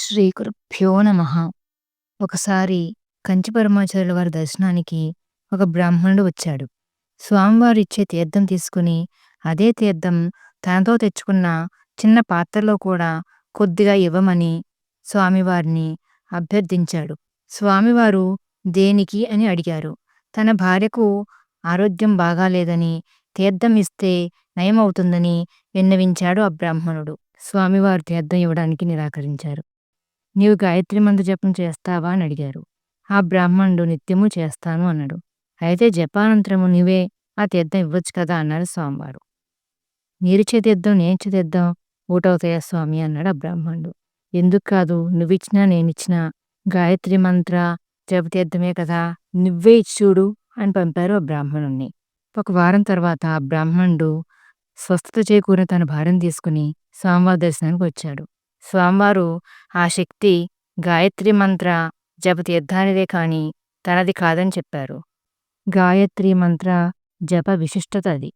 శ్రీ గురుభ్యో నమ. ఒకసారి కంచి పరమాచార్యుల వారి దర్శనానికి ఒక బ్రాహ్మణుడు వచ్చాడు. స్వామివారు ఇచ్చే తీర్థం తీసుకుని అదే తీర్థం తనతో తెచ్చుకున్న చిన్న పాత్రలో కూడా కొద్దిగా ఇవ్వమని స్వామివారిని అభ్యర్థించాడు. స్వామివారు దేనికి అని అడిగారు. తన భార్యకు ఆరోగ్యం బాగాలేదని తీర్థం ఇస్తే నయమవుతుందని విన్నవించాడు ఆ బ్రాహ్మణుడు. స్వామివారు తీర్థం ఇవ్వడానికి నిరాకరించారు. నీవు గాయత్రి మంత్ర జపం చేస్తావా? అని అడిగారు. ఆ బ్రాహ్మణుడు నిత్యము చేస్తాను అన్నాడు. అయితే జపానంతరము నీవే ఆ తీర్థం ఇవ్వచ్చు కదా? అన్నారు స్వామివారు. నీరిచ్చే తీర్థం నేను తీర్థం ఊటవుతాయా స్వామి? అన్నాడు ఆ బ్రాహ్మణుడు. ఎందుకు కాదు? నువ్విచ్చినా నేనిచ్చినా గాయత్రి మంత్ర జపతీర్థమే కదా? నువ్వే ఇచ్చి చూడు అని పంపారు ఆ బ్రాహ్మణుణ్ణి. ఒక వారం తర్వాత ఆ బ్రాహ్మణుడు స్వస్థత చేకూరిన తన భార్యను తీసుకుని స్వామివారి దర్శనానికి వచ్చాడు. స్వామివారు ఆ శక్తి గాయత్రి మంత్ర జపతీర్థానిదే కానీ తనది కాదని చెప్పారు. గాయత్రి మంత్ర జప విశిష్టత అది.